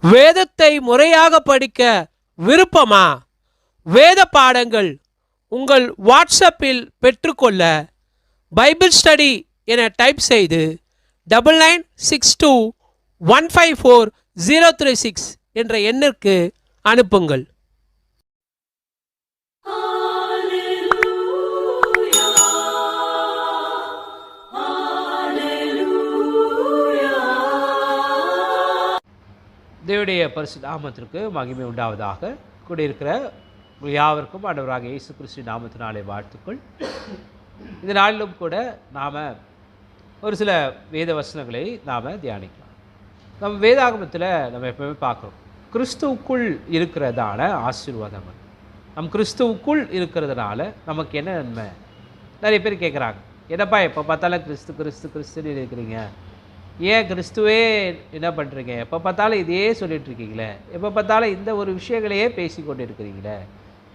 வேதத்தை முறையாக படிக்க விருப்பமா? வேத பாடங்கள் உங்கள் வாட்ஸ்அப்பில் பெற்றுக்கொள்ள பைபிள் ஸ்டடி என டைப் செய்து double nine six two one five four zero three six என்ற எண்ணிற்கு அனுப்புங்கள். தேவடைய பரிசு நாமத்திற்கு மகிமை உண்டாவதாக. கூடியிருக்கிற இருக்கிற யாவருக்கும் ஆண்டவராக இயேசு கிறிஸ்து நாமத்தினாலே வாழ்த்துக்கள். இந்த நாளிலும் கூட நாம் ஒரு சில வேத வசனங்களை நாம் தியானிக்கலாம். நம்ம வேதாகமத்தில் நம்ம எப்பவுமே பார்க்குறோம். கிறிஸ்துவுக்குள் இருக்கிறதான ஆசீர்வாதம் நம் கிறிஸ்துவுக்குள் இருக்கிறதுனால நமக்கு என்ன நன்மை? நிறைய பேர் கேட்குறாங்க என்னப்பா எப்போ பார்த்தாலும் கிறிஸ்து கிறிஸ்து கிறிஸ்துன்னு இருக்கிறீங்க. ஏன் கிறிஸ்துவே என்ன பண்ணுறீங்க எப்போ பார்த்தாலும் இதையே சொல்லிகிட்ருக்கீங்களே எப்போ பார்த்தாலும் இந்த ஒரு விஷயங்களையே பேசி கொண்டு இருக்கிறீங்களே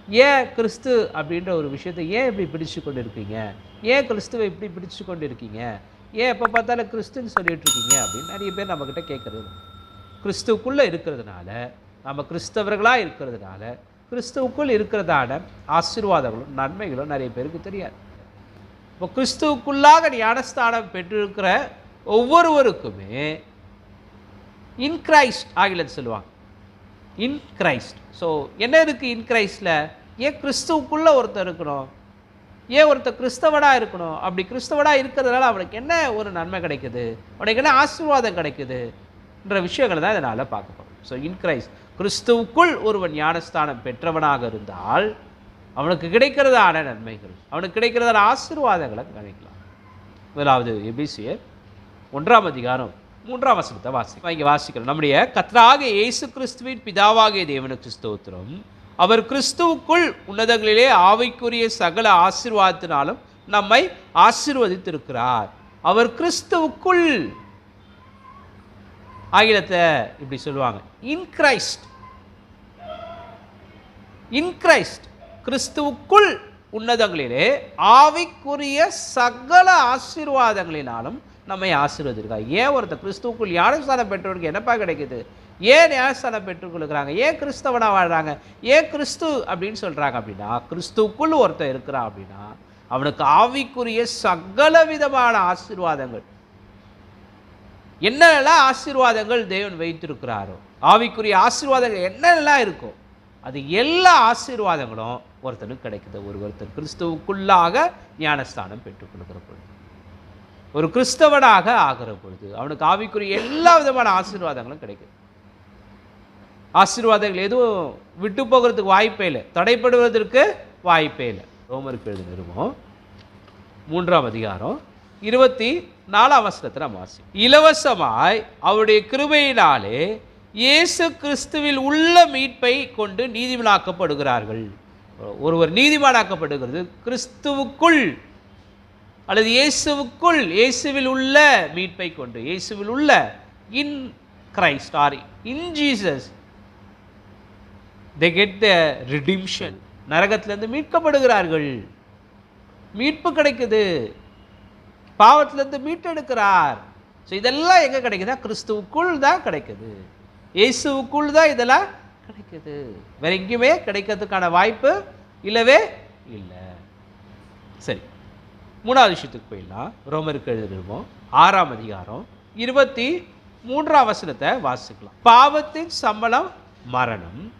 ஏன் கிறிஸ்து அப்படின்ற ஒரு விஷயத்தை ஏன் இப்படி பிடிச்சு கொண்டு இருக்கீங்க ஏன் கிறிஸ்துவை இப்படி பிடிச்சு கொண்டு இருக்கீங்க ஏன் எப்போ பார்த்தாலும் கிறிஸ்துன்னு சொல்லிகிட்ருக்கீங்க அப்படின்னு நிறைய பேர் நம்மக்கிட்ட கேட்குறது கிறிஸ்துவுக்குள்ளே இருக்கிறதுனால நம்ம கிறிஸ்தவர்களாக இருக்கிறதுனால கிறிஸ்துவுக்குள் இருக்கிறதான ஆசீர்வாதங்களும் நன்மைகளும் நிறைய பேருக்கு தெரியாது. இப்போ கிறிஸ்துவுக்குள்ளாக ஞானஸ்தானம் பெற்றிருக்கிற ஒவ்வொருவருக்குமே இன் கிரைஸ்ட் ஆங்கிலத்தில் சொல்லுவாங்க. இன் கிரைஸ்ட் ஸோ என்ன இருக்குது இன் கிரைஸ்டில் ஏன் கிறிஸ்துவுக்குள்ளே ஒருத்தர் இருக்கணும்? ஏன் ஒருத்தர் கிறிஸ்தவனாக இருக்கணும்? அப்படி கிறிஸ்தவனாக இருக்கிறதுனால அவனுக்கு என்ன ஒரு நன்மை கிடைக்குது? அவனுக்கு என்ன ஆசீர்வாதம் கிடைக்குதுன்ற விஷயங்களை தான் இதனால் பார்க்க போகிறோம் ஸோ இன் கிரைஸ்ட் கிறிஸ்துவுக்குள் ஒருவன் ஞானஸ்தானம் பெற்றவனாக இருந்தால் அவனுக்கு கிடைக்கிறதான நன்மைகள் அவனுக்கு கிடைக்கிறதான ஆசீர்வாதங்களை கிடைக்கலாம் முதலாவது எபிசியர் ஒன்றாம் அதிகாரம் மூன்றாம் வசனத்தை வாசி இங்கே வாசிக்கிறோம். நம்முடைய கத்ராக இயேசு கிறிஸ்துவின் பிதாவாகிய தேவனுக்கு ஸ்தோத்திரம். அவர் கிறிஸ்துவுக்குள் உன்னதங்களிலே ஆவைக்குரிய சகல ஆசீர்வாதத்தினாலும் நம்மை ஆசீர்வதித்திருக்கிறார். அவர் கிறிஸ்துவுக்குள். ஆங்கிலத்தை இப்படி சொல்லுவாங்க. இன் கிரைஸ்ட் இன் கிரைஸ்ட் கிறிஸ்துவுக்குள் உன்னதங்களிலே ஆவிக்குரிய சகல ஆசீர்வாதங்களினாலும் நம்மை ஆசீர்வதிருக்காங்க ஏன் ஒருத்தர் கிறிஸ்துவுக்குள் ஞானஸ்தானம் பெற்றவருக்கு என்னப்பா கிடைக்குது? ஏன் ஞானஸ்தானம் பெற்றுக்கொள்கிறாங்க ஏன் கிறிஸ்தவனாக வாழ்கிறாங்க ஏன் கிறிஸ்து அப்படின்னு சொல்கிறாங்க அப்படின்னா கிறிஸ்துவுக்குள் ஒருத்தர் இருக்கிறான் அப்படின்னா அவனுக்கு ஆவிக்குரிய சகல விதமான ஆசீர்வாதங்கள். என்னென்னலாம் ஆசீர்வாதங்கள் தேவன் வைத்திருக்கிறாரோ ஆவிக்குரிய ஆசீர்வாதங்கள் என்னென்னலாம் இருக்கும் அது எல்லா ஆசீர்வாதங்களும் ஒருத்தனுக்கு கிடைக்குது. ஒரு ஒருத்தர் கிறிஸ்துவுக்குள்ளாக ஞானஸ்தானம் பெற்றுக்கொள்கிற பொழுது. ஒரு கிறிஸ்தவனாக ஆகிற பொழுது அவனுக்கு ஆவிக்குரிய எல்லா விதமான ஆசீர்வாதங்களும் கிடைக்கும் ஆசீர்வாதங்கள் எதுவும் விட்டு போகிறதுக்கு வாய்ப்பே இல்லை. தடைப்படுவதற்கு வாய்ப்பே இல்லை. ரோமருக்கு எழுதி நிறுவம் மூன்றாம் அதிகாரம் இருபத்தி நாலாம் வசனத்தை நம்ம வாசி இலவசமாய் அவருடைய கிருபையினாலே இயேசு கிறிஸ்துவில் உள்ள மீட்பை கொண்டு நீதிமனாக்கப்படுகிறார்கள். ஒருவர் நீதிமானாக்கப்படுகிறது கிறிஸ்துவுக்குள். அல்லது இயேசுவுக்குள் இயேசுவில் உள்ள மீட்பை கொண்டு இயேசுவில் உள்ள in Christ are in Jesus they get the redemption நரகத்திலேருந்து மீட்கப்படுகிறார்கள். மீட்பு கிடைக்குது. பாவத்திலேருந்து மீட்டெடுக்கிறார். ஸோ இதெல்லாம் எங்கே கிடைக்குதா? கிறிஸ்துவுக்குள் தான் கிடைக்குது. இயேசுவுக்குள் தான் இதெல்லாம் கிடைக்குது. வேற எங்கேயுமே கிடைக்கிறதுக்கான வாய்ப்பு இல்லவே இல்லை. சரி. மூணாவது விஷயத்துக்கு போயிடலாம். ரோமருக்கு எழுதிருவோம் ஆறாம் அதிகாரம் இருபத்தி மூன்றாம் வசனத்தை வாசிக்கலாம். பாவத்தின் சம்பளம் மரணம்.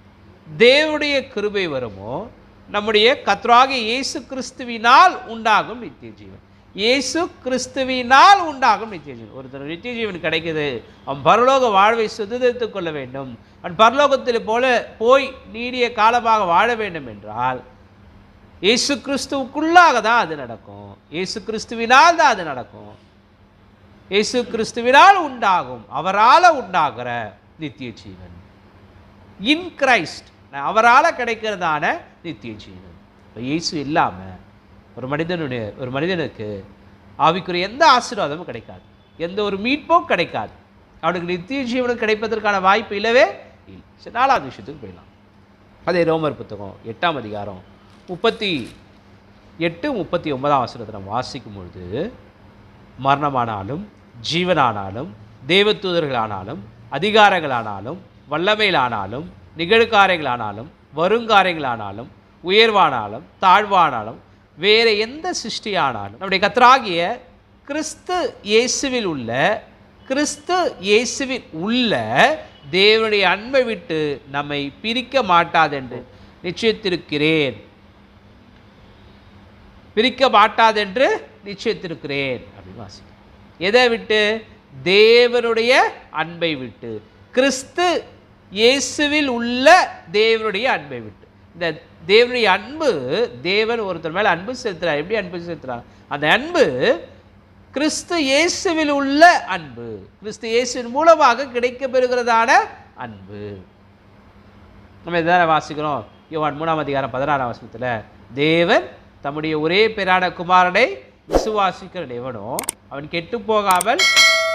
தேவனுடைய கிருபை வருமோ? நம்முடைய கத்ராகி இயேசு கிறிஸ்துவினால் உண்டாகும் நித்திய ஜீவன். இயேசு கிறிஸ்துவினால் உண்டாகும் நித்திய ஜீவன். ஒருத்தர் நித்திய ஜீவன் கிடைக்குது. அவன் பரலோக வாழ்வை சுதந்திரித்துக் கொள்ள வேண்டும். அவன் பரலோகத்தில் போல போய் நீடிய காலமாக வாழ வேண்டும் என்றால் இயேசு கிறிஸ்துவுக்குள்ளாக தான் அது நடக்கும். இயேசு கிறிஸ்துவினால் தான் அது நடக்கும். இயேசு கிறிஸ்துவினால் உண்டாகும். அவரால் உண்டாகிற நித்திய ஜீவன் இன் கிரைஸ்ட் அவரால் கிடைக்கிறதான நித்திய ஜீவன் இப்போ இயேசு இல்லாமல் ஒரு மனிதனுடைய ஒரு மனிதனுக்கு ஆவிக்குரிய எந்த ஆசீர்வாதமும் கிடைக்காது. எந்த ஒரு மீட்பும் கிடைக்காது. அவனுக்கு நித்திய ஜீவனம் கிடைப்பதற்கான வாய்ப்பு இல்லவே இல்லை. சரி நாலாவது விஷயத்துக்கு போயிடலாம். அதே ரோமர் புத்தகம் எட்டாம் அதிகாரம் முப்பத்தி எட்டு முப்பத்தி ஒன்பதாம் வசனத்தை நம்ம வாசிக்கும் பொழுது மரணமானாலும் ஜீவனானாலும் தேவதூதர்களானாலும் அதிகாரங்களானாலும் வல்லமையிலானாலும் நிகழ்காரியங்களானாலும் வருங்காரியங்களானாலும் உயர்வானாலும் தாழ்வானாலும் வேறு எந்த சிருஷ்டியானாலும் நம்முடைய கத்தராகிய கிறிஸ்து இயேசுவில் உள்ள கிறிஸ்து இயேசுவில் உள்ள தேவனுடைய அன்பை விட்டு நம்மை பிரிக்க மாட்டாதென்று நிச்சயத்திருக்கிறேன். பிரிக்க மாட்டாதென்று நிச்சயத்திருக்கிறேன். அப்படின்னு வாசிக்கிறேன் எதை விட்டு? தேவனுடைய அன்பை விட்டு. கிறிஸ்து இயேசுவில் உள்ள தேவனுடைய அன்பை விட்டு. இந்த தேவனுடைய அன்பு தேவன் ஒருத்தர் மேலே அன்பு செலுத்துகிறார் எப்படி அன்பு செலுத்துகிறார் அந்த அன்பு கிறிஸ்து இயேசுவில் உள்ள அன்பு. கிறிஸ்து இயேசுவின் மூலமாக கிடைக்கப்பெறுகிறதான அன்பு. நம்ம இதான வாசிக்கிறோம். யோவான் மூணாம் அதிகாரம் பதினாறாம் வசனத்தில் தேவன் தம்முடைய ஒரே பேரான குமாரனை விசுவாசிக்கிற எவனோ அவன் கெட்டு போகாமல்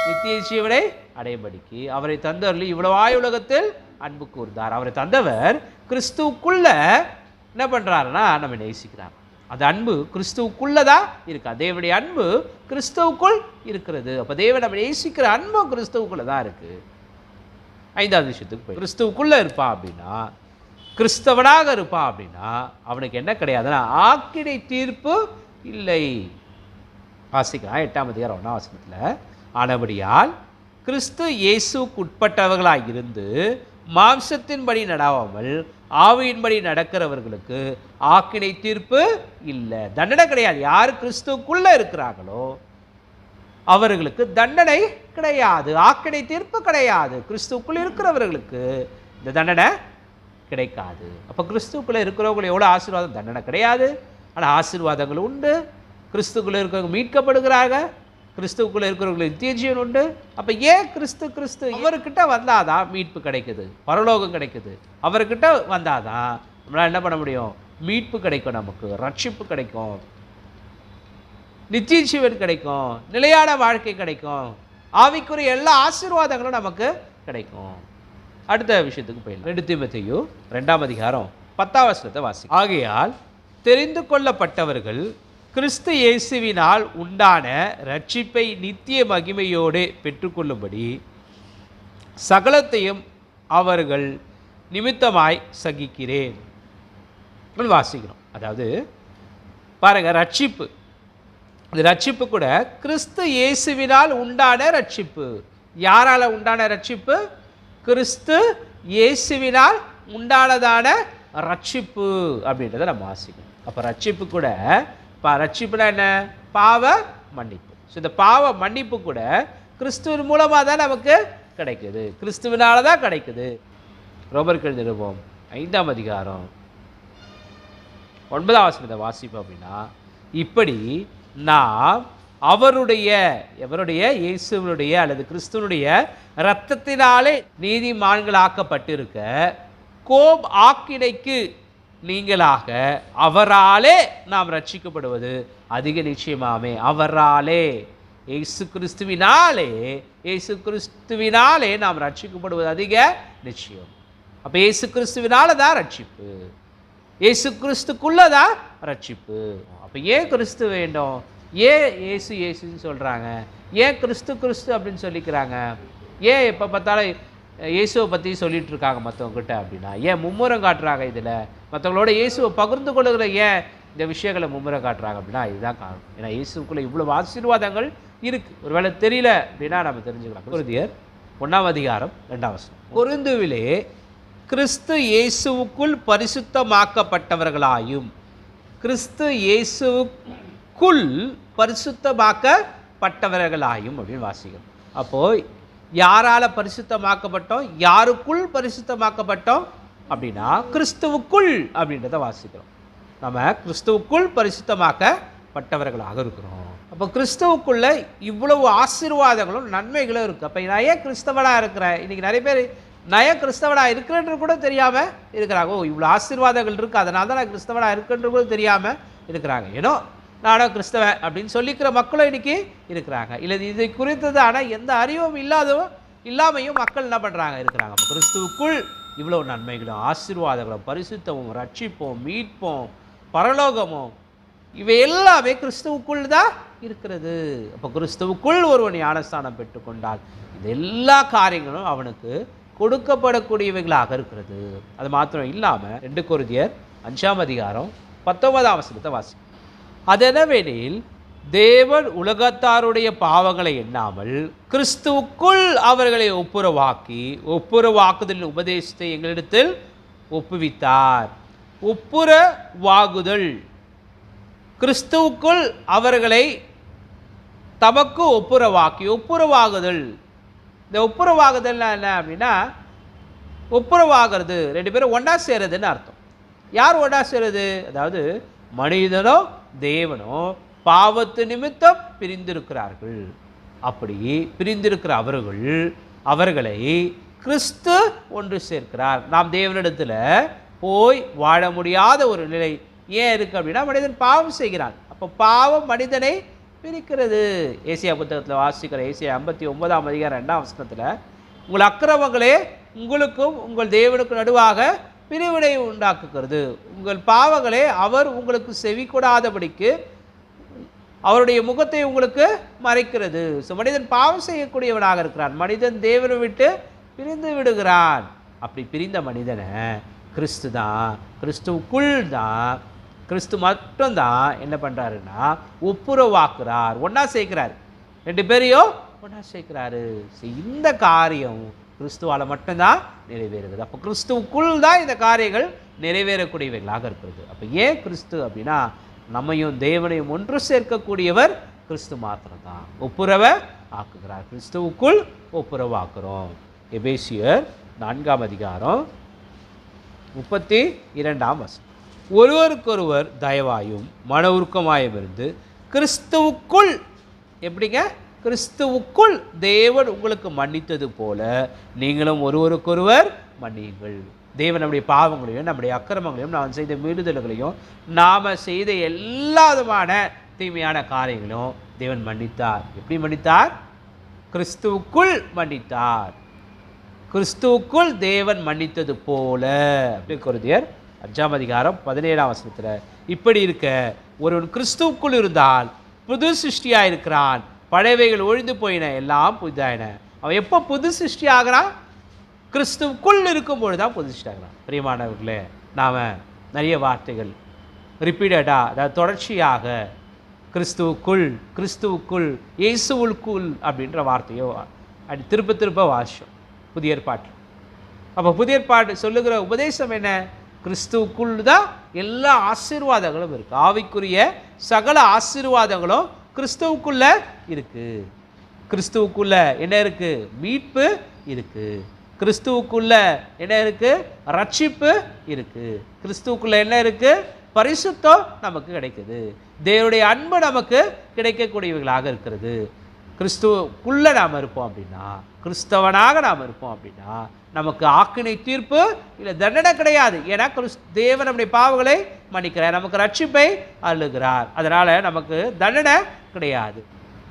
நித்திய ஜீவனை அடையும்படிக்கு அவரை தந்தவர்கள் இவ்வளவாய் உலகத்தில் அன்பு கூர்ந்தார். அவரை தந்தவர் கிறிஸ்துவுக்குள்ள என்ன பண்ணுறாருன்னா நம்ம நேசிக்கிறார். அந்த அன்பு கிறிஸ்துவுக்குள்ள தான் இருக்கா? தேவனுடைய அன்பு கிறிஸ்துவுக்குள் இருக்கிறது. அப்போ தேவன் நம்ம நேசிக்கிற அன்பும் கிறிஸ்துவுக்குள்ளே தான் இருக்குது ஐந்தாவது விஷயத்துக்கு போய் கிறிஸ்துவுக்குள்ளே இருப்பான் அப்படின்னா கிறிஸ்தவனாக இருப்பான் அப்படின்னா அவனுக்கு என்ன கிடையாதுன்னா ஆக்கிடை தீர்ப்பு இல்லை. வாசிக்கலாம் எட்டாம் அதிகாரம் ஒன்றாம் வசனத்தில். ஆனபடியால் கிறிஸ்து இயேசுக்கு உட்பட்டவர்களாக இருந்து மாம்சத்தின்படி நடாவாமல் ஆவியின்படி நடக்கிறவர்களுக்கு ஆக்கினை தீர்ப்பு இல்லை. தண்டனை கிடையாது. யார் கிறிஸ்துவுக்குள்ளே இருக்கிறாங்களோ அவர்களுக்கு தண்டனை கிடையாது. ஆக்கினை தீர்ப்பு கிடையாது. கிறிஸ்துக்குள் இருக்கிறவர்களுக்கு இந்த தண்டனை கிடைக்காது. அப்போ கிறிஸ்துவுக்குள்ளே இருக்கிறவங்களுக்கு எவ்வளோ ஆசீர்வாதம்? தண்டனை கிடையாது. ஆனால் ஆசீர்வாதங்கள் உண்டு. கிறிஸ்துக்குள்ளே இருக்கிறவங்க மீட்கப்படுகிறாங்க. கிறிஸ்துவுக்குள்ளே இருக்கிறவங்களுக்கு நித்திய ஜீவன் உண்டு. அப்போ ஏன் கிறிஸ்து கிறிஸ்து அவர்கிட்ட வந்தாதான் மீட்பு கிடைக்குது? பரலோகம் கிடைக்குது. அவர்கிட்ட வந்தாதான் நம்மளால் என்ன பண்ண முடியும்? மீட்பு கிடைக்கும் நமக்கு. ரட்சிப்பு கிடைக்கும். நித்திய ஜீவன் கிடைக்கும். நிலையான வாழ்க்கை கிடைக்கும். ஆவிக்குரிய எல்லா ஆசீர்வாதங்களும் நமக்கு கிடைக்கும். அடுத்த விஷயத்துக்கு போயிடலாம். ரெண்டு தீமத்தையும் ரெண்டாம் அதிகாரம் பத்தாம் வசனத்தை வாசி ஆகையால் தெரிந்து கொள்ளப்பட்டவர்கள் கிறிஸ்து இயேசுவினால் உண்டான ரட்சிப்பை நித்திய மகிமையோடு பெற்றுக்கொள்ளும்படி சகலத்தையும் அவர்கள் நிமித்தமாய் சகிக்கிறேன். வாசிக்கிறோம். அதாவது பாருங்கள் ரட்சிப்பு இந்த ரட்சிப்பு கூட கிறிஸ்து இயேசுவினால் உண்டான ரட்சிப்பு யாரால உண்டான ரட்சிப்பு கிறிஸ்து இயேசுவினால் உண்டானதான ரட்சிப்பு அப்படின்றத நம்ம வாசிக்கணும். அப்போ ரட்சிப்பு கூட பா ரட்சிப்புனா என்ன? பாவ மன்னிப்பு. ஸோ இந்த பாவ மன்னிப்பு கூட கிறிஸ்துவின் மூலமாக தான் நமக்கு கிடைக்குது. கிறிஸ்துவினால தான் கிடைக்குது. ரோமர்கள் நிருபம் ஐந்தாம் அதிகாரம். ஒன்பதாம் வசனத்தை வாசிப்போம் அப்படின்னா இப்படி நாம் அவருடைய எவருடைய? இயேசுவனுடைய அல்லது கிறிஸ்துவனுடைய இரத்தத்தினாலே நீதிமான்களாக்கப்பட்டிருக்க கோப் ஆக்கினைக்கு நீங்களாக அவராலே நாம் ரட்சிக்கப்படுவது அதிக நிச்சயமாமே. அவராலே இயேசு கிறிஸ்துவினாலே இயேசு கிறிஸ்துவினாலே நாம் ரட்சிக்கப்படுவது அதிக நிச்சயம். அப்போ இயேசு கிறிஸ்துவினால தான் ரட்சிப்பு இயேசு கிறிஸ்துக்குள்ள தான் ரட்சிப்பு அப்போ ஏன் கிறிஸ்து வேண்டும்? ஏன் இயேசு இயேசுன்னு சொல்கிறாங்க ஏன் கிறிஸ்து கிறிஸ்து அப்படின்னு சொல்லிக்கிறாங்க? ஏன் எப்போ பார்த்தாலும் இயேசுவை பற்றி சொல்லிகிட்டு இருக்காங்க மற்றவங்ககிட்ட அப்படின்னா? ஏன் மும்முரம் காட்டுறாங்க இதில்? மற்றவங்களோட இயேசுவை பகிர்ந்து கொள்ளுகிற ஏன் இந்த விஷயங்களை மும்முரம் காட்டுறாங்க அப்படின்னா இதுதான் காரணம். ஏன்னா இயேசுக்குள்ளே இவ்வளோ ஆசீர்வாதங்கள் இருக்குது ஒருவேளை தெரியல அப்படின்னா நம்ம தெரிஞ்சுக்கலாம். குருதியர் ஒன்றாம் அதிகாரம் ரெண்டாம் வசனம். கிறிஸ்து இயேசுவுக்குள் பரிசுத்தமாக்கப்பட்டவர்களாயும் கிறிஸ்து குல் பரிசுத்தமாக்கப்பட்டவர்களாயும் அப்படின்னு வாசிக்கிறோம். அப்போது யாரால பரிசுத்தமாக்கப்பட்டோம்? யாருக்குள் பரிசுத்தமாக்கப்பட்டோம்? அப்படின்னா கிறிஸ்துவுக்குள் அப்படின்றத வாசிக்கிறோம். நம்ம கிறிஸ்துவுக்குள் பரிசுத்தமாக்கப்பட்டவர்களாக இருக்கிறோம். அப்போ கிறிஸ்துவுக்குள்ள இவ்வளவு ஆசீர்வாதங்களும் நன்மைகளும் இருக்குது அப்போ நான் ஏன் கிறிஸ்தவனாக இருக்கிறேன்? இன்றைக்கி நிறைய பேர் நான் ஏன் கிறிஸ்தவனாக இருக்கிறேன்னு கூட தெரியாமல் இருக்கிறாங்க. ஓ இவ்வளோ ஆசீர்வாதங்கள் இருக்குது அதனால தான் நான் கிறிஸ்தவனாக இருக்குன்ற கூட தெரியாமல் இருக்கிறாங்க. ஏன்னோ நானோ கிறிஸ்தவன் அப்படின்னு சொல்லிக்கிற மக்களும் இன்னைக்கு இருக்கிறாங்க. இல்லை இது குறித்ததான எந்த அறிவும் இல்லாதவும் இல்லாமையும் மக்கள் என்ன பண்ணுறாங்க இருக்கிறாங்க. கிறிஸ்துவுக்குள் இவ்வளோ நன்மைகளும் ஆசீர்வாதங்களும் பரிசுத்தமும் ரட்சிப்போம் மீட்போம் பரலோகமும் இவை எல்லாமே கிறிஸ்துவுக்குள் தான் இருக்கிறது. அப்போ கிறிஸ்துவுக்குள் ஒருவன் ஞானஸ்தானம் பெற்றுக்கொண்டால் இது எல்லா காரியங்களும் அவனுக்கு கொடுக்கப்படக்கூடியவைகளாக இருக்கிறது. அது மாத்திரம் இல்லாமல் ரெண்டு குருதியர் அஞ்சாம் அதிகாரம் பத்தொன்பதாம் வசனத்தை வாசிக்கும் அதெனவெனில் தேவன் உலகத்தாருடைய பாவங்களை எண்ணாமல் கிறிஸ்துவுக்குள் அவர்களை ஒப்புரவாக்கி ஒப்புரவாக்குதல் உபதேசத்தை எங்களிடத்தில் ஒப்புவித்தார். ஒப்புரவாகுதல். கிறிஸ்துவுக்குள் அவர்களை தமக்கு ஒப்புரவாக்கி ஒப்புரவாகுதல். இந்த ஒப்புரவாகுதல்னா என்ன அப்படின்னா ஒப்புரவாகிறது. ரெண்டு பேரும் ஒன்றா சேருதுன்னு அர்த்தம். யார் ஒன்றா சேருது? அதாவது மனிதனோ தேவனோ பாவத்து நிமித்தம் பிரிந்திருக்கிறார்கள். அப்படி பிரிந்திருக்கிற அவர்கள் அவர்களை கிறிஸ்து ஒன்று சேர்க்கிறார். நாம் தேவனிடத்தில் போய் வாழ முடியாத ஒரு நிலை ஏன் இருக்கு அப்படின்னா மனிதன் பாவம் செய்கிறான். அப்போ பாவம் மனிதனை பிரிக்கிறது. ஏசியா புத்தகத்தில் வாசிக்கிற ஏசியா ஐம்பத்தி ஒன்பதாம் அதிகாரம் ரெண்டாம் வசனத்தில் உங்கள் அக்கிரமங்களே உங்களுக்கும் உங்கள் தேவனுக்கும் நடுவாக பிரிவினை உண்டாக்குகிறது. உங்கள் பாவங்களே அவர் உங்களுக்கு செவி கொடாதபடிக்கு அவருடைய முகத்தை உங்களுக்கு மறைக்கிறது. ஸோ மனிதன் பாவம் செய்யக்கூடியவனாக இருக்கிறான். மனிதன் தேவனை விட்டு பிரிந்து விடுகிறான். அப்படி பிரிந்த மனிதனை கிறிஸ்து தான் கிறிஸ்துவுக்குள் தான் கிறிஸ்து மட்டும்தான் என்ன பண்ணுறாருன்னா ஒப்புரவாக்குறார். ஒன்றா சேர்க்கிறார். ரெண்டு பேரையும் ஒன்றா சேர்க்கிறாரு. இந்த காரியம் கிறிஸ்துவால் மட்டும்தான் நிறைவேறுகிறது. அப்போ கிறிஸ்துவுக்குள் தான் இந்த காரியங்கள் நிறைவேறக்கூடியவைகளாக இருக்கிறது. அப்போ ஏன் கிறிஸ்து அப்படின்னா நம்மையும் தேவனையும் ஒன்று சேர்க்கக்கூடியவர் கிறிஸ்து மாத்திரம்தான். ஒப்புரவை ஆக்குகிறார். கிறிஸ்துவுக்குள் ஒப்புரவாக்குறோம். எபேசியர் நான்காம் அதிகாரம் முப்பத்தி இரண்டாம் வசனம். ஒருவருக்கொருவர் தயவாயும் மன உருக்கமாயும் இருந்து கிறிஸ்துவுக்குள் எப்படிங்க? கிறிஸ்துவுக்குள் தேவன் உங்களுக்கு மன்னித்தது போல நீங்களும் ஒருவருக்கொருவர் மன்னியுங்கள். தேவன் நம்முடைய பாவங்களையும் நம்முடைய அக்கிரமங்களையும் நாம் செய்த மீறுதல்களையும் நாம் செய்த எல்லா விதமான தீமையான காரியங்களும் தேவன் மன்னித்தார். எப்படி மன்னித்தார்? கிறிஸ்துவுக்குள் மன்னித்தார். கிறிஸ்துவுக்குள் தேவன் மன்னித்தது போல. அப்படி குருதியர் அஞ்சாம் அதிகாரம் பதினேழாம் வசனத்தில். இப்படி இருக்க ஒருவன் கிறிஸ்துவுக்குள் இருந்தால் புது சிருஷ்டியாக இருக்கிறான் பழையவைகள் ஒழிந்து போயின எல்லாம் புதிதாயின. அவன் எப்போ புது சிருஷ்டி ஆகிறான்? கிறிஸ்துவுக்குள் இருக்கும்பொழுது தான் புது சிருஷ்டி ஆகிறான். பிரியமானவர்களே நாம் நிறைய வார்த்தைகள் ரிப்பீட்டடாக அதாவது தொடர்ச்சியாக கிறிஸ்துவுக்குள் கிறிஸ்துவுக்குள் இயேசுவுக்குள் அப்படின்ற வார்த்தையோ அப்படி திருப்ப திருப்ப வாசிச்சோம். புதிய ஏற்பாட்டில் அப்போ புதிய ஏற்பாடு சொல்லுகிற உபதேசம் என்ன? கிறிஸ்துவுக்குள் தான் எல்லா ஆசீர்வாதங்களும் இருக்குது ஆவிக்குரிய சகல ஆசீர்வாதங்களும் கிறிஸ்துவுக்குள்ள இருக்கு. கிறிஸ்துவுக்குள்ள என்ன இருக்கு? மீட்பு இருக்கு. கிறிஸ்துவுக்குள்ள என்ன இருக்கு? ரட்சிப்பு இருக்கு. கிறிஸ்துவுக்குள்ள என்ன இருக்கு? பரிசுத்தம் நமக்கு கிடைக்குது. தேவனுடைய அன்பு நமக்கு கிடைக்கக்கூடியவைகளாக இருக்கிறது. கிறிஸ்துவுக்குள்ளே நாம் இருப்போம் அப்படின்னா கிறிஸ்தவனாக நாம் இருப்போம் அப்படின்னா நமக்கு ஆக்கினை தீர்ப்பு இல்லை தண்டனை கிடையாது. ஏன்னா கிறிஸ் தேவன் நம்முடைய பாவங்களை மன்னிக்கிறார். நமக்கு ரட்சிப்பை அழுகிறார் அதனால் நமக்கு தண்டனை கிடையாது.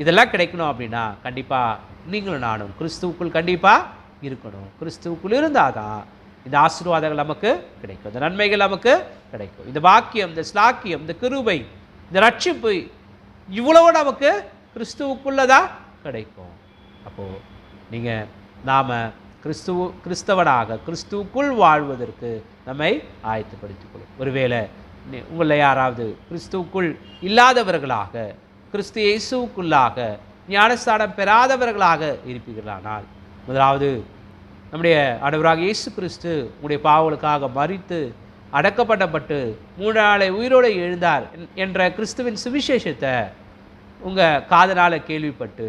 இதெல்லாம் கிடைக்கணும் அப்படின்னா கண்டிப்பாக நீங்களும் நானும் கிறிஸ்துவுக்குள் கண்டிப்பாக இருக்கணும். கிறிஸ்துவுக்குள் இருந்தால் தான் இந்த ஆசீர்வாதங்கள் நமக்கு கிடைக்கும். இந்த நன்மைகள் நமக்கு கிடைக்கும். இந்த வாக்கியம் இந்த ஸ்லாக்கியம் இந்த கிருபை இந்த ரட்சிப்பு இவ்வளவு நமக்கு கிறிஸ்துவுக்குள்ளே தான் கிடைக்கும். அப்போது நீங்கள் நாம் கிறிஸ்துவ கிறிஸ்தவனாக கிறிஸ்துவுக்குள் வாழ்வதற்கு நம்மை ஆயத்துப்படுத்திக் கொள்ளும் ஒருவேளை உங்களை யாராவது கிறிஸ்துவுக்குள் இல்லாதவர்களாக கிறிஸ்து இயேசுவுக்குள்ளாக ஞானஸ்தானம் பெறாதவர்களாக இருப்பீர்களானால் முதலாவது நம்முடைய ஆண்டவராக இயேசு கிறிஸ்து உங்களுடைய பாவங்களுக்காக மறித்து அடக்கப்படப்பட்டு மூன்று நாளை உயிரோடு எழுந்தார் என்- என்ற கிறிஸ்துவின் சுவிசேஷத்தை உங்கள் காதனால் கேள்விப்பட்டு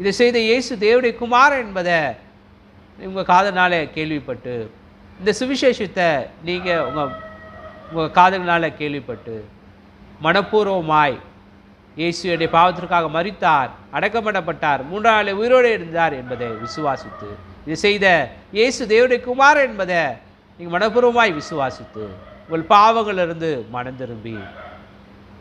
இதை செய்த இயேசு தேவடைய குமாரன் என்பதை உங்கள் காதனால் கேள்விப்பட்டு இந்த சுவிசேஷத்தை நீங்கள் உங்கள் உங்கள் காதுகளால் கேள்விப்பட்டு மனப்பூர்வமாய் இயேசு பாவத்திற்காக மறித்தார் அடக்கப்படப்பட்டார் மூன்றாவது உயிரோடு இருந்தார் என்பதை விசுவாசித்து இது செய்த இயேசு தேவனுடைய குமார் என்பதை நீங்கள் மனப்பூர்வமாய் விசுவாசித்து உங்கள் பாவங்களிலிருந்து மனம் திரும்பி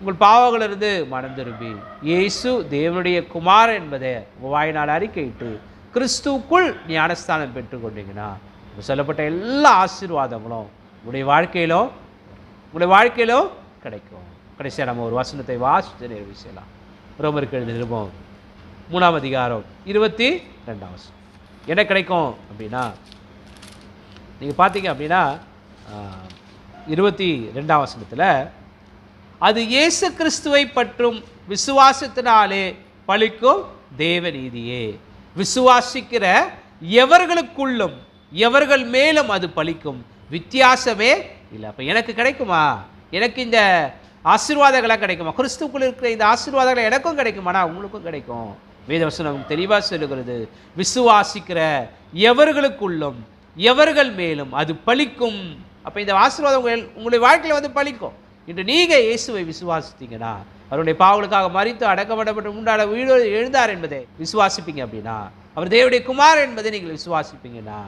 உங்கள் பாவங்களிலிருந்து மனம் திரும்பி இயேசு தேவனுடைய குமார் என்பதை உங்கள் வாயினால் அறிக்கையிட்டு கிறிஸ்துவுக்குள் ஞானஸ்தானம் பெற்றுக்கொண்டீங்கன்னா சொல்லப்பட்ட எல்லா ஆசீர்வாதங்களும் உங்களுடைய வாழ்க்கையிலும் உங்களுடைய வாழ்க்கையிலும் கிடைக்கும். கடைசியாக நம்ம ஒரு வசனத்தை வாசித்து நிறைவு செய்யலாம். ரோமருக்கு எழுதிருப்போம் மூணாம் அதிகாரம் இருபத்தி ரெண்டாம் வசனம். என்ன கிடைக்கும் அப்படின்னா நீங்கள் பார்த்தீங்க அப்படின்னா இருபத்தி ரெண்டாம் வசனத்தில் அது இயேசு கிறிஸ்துவை பற்றும் விசுவாசத்தினாலே தேவ ரீதியே விசுவாசிக்கிற எவர்களுக்குள்ளும் எவர்கள் மேலும் அது பழிக்கும்? வித்தியாசமே இல்லை அப்போ எனக்கு கிடைக்குமா? எனக்கு இந்த ஆசீர்வாதங்களாக கிடைக்குமா? கிறிஸ்துக்குள் இருக்கிற இந்த ஆசீர்வாதங்கள் எனக்கும் கிடைக்குமானா உங்களுக்கும் கிடைக்கும். வேதவசனம் தெளிவாக சொல்லுகிறது விசுவாசிக்கிற எவர்களுக்குள்ளும் எவர்கள் மேலும் அது பழிக்கும். அப்போ இந்த ஆசீர்வாதம் உங்கள் உங்களுடைய வாழ்க்கையில் வந்து பழிக்கும். இன்று நீங்கள் இயேசுவை விசுவாசித்தீங்கன்னா அவருடைய பாவலுக்காக மறித்து அடக்கப்படப்பட்டு உண்டான உயிரோடு எழுந்தார் என்பதை விசுவாசிப்பீங்க அப்படின்னா அவர் தேவடைய குமார் என்பதை நீங்கள் விசுவாசிப்பீங்கன்னா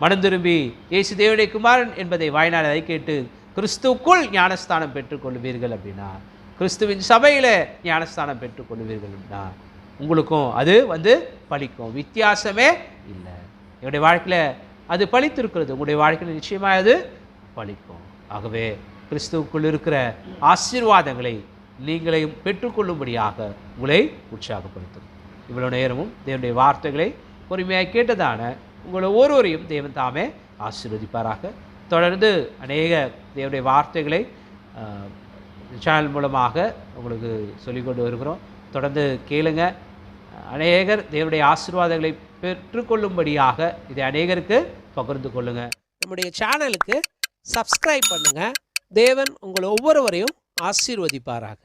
மனம் திரும்பி இயேசு தேவனுடைய குமாரன் என்பதை வாய்நாள் அதை கேட்டு கிறிஸ்துவுக்குள் ஞானஸ்தானம் பெற்றுக்கொள்வீர்கள் அப்படின்னா கிறிஸ்துவின் சபையில் ஞானஸ்தானம் பெற்றுக்கொள்வீர்கள் அப்படின்னா உங்களுக்கும் அது வந்து பழிக்கும் வித்தியாசமே இல்லை. என்னுடைய வாழ்க்கையில் அது பழித்திருக்கிறது உங்களுடைய வாழ்க்கையில் நிச்சயமாக அது பழிக்கும் ஆகவே கிறிஸ்துவுக்குள் இருக்கிற ஆசீர்வாதங்களை நீங்களையும் பெற்றுக்கொள்ளும்படியாக உங்களை உற்சாகப்படுத்தும். இவ்வளோ நேரமும் தேவனுடைய வார்த்தைகளை பொறுமையாக கேட்டதான உங்களை ஒருவரையும் தேவன் தாமே ஆசீர்வதிப்பாராக. தொடர்ந்து அநேக தேவனுடைய வார்த்தைகளை சேனல் மூலமாக உங்களுக்கு சொல்லிக் கொண்டு வருகிறோம். தொடர்ந்து கேளுங்க. அநேகர் தேவனுடைய ஆசீர்வாதங்களை பெற்றுக்கொள்ளும்படியாக இதை அநேகருக்கு பகிர்ந்து கொள்ளுங்க. நம்முடைய சேனலுக்கு சப்ஸ்கிரைப் பண்ணுங்க. தேவன் உங்களை ஒவ்வொருவரையும் ஆசீர்வதிப்பாராக.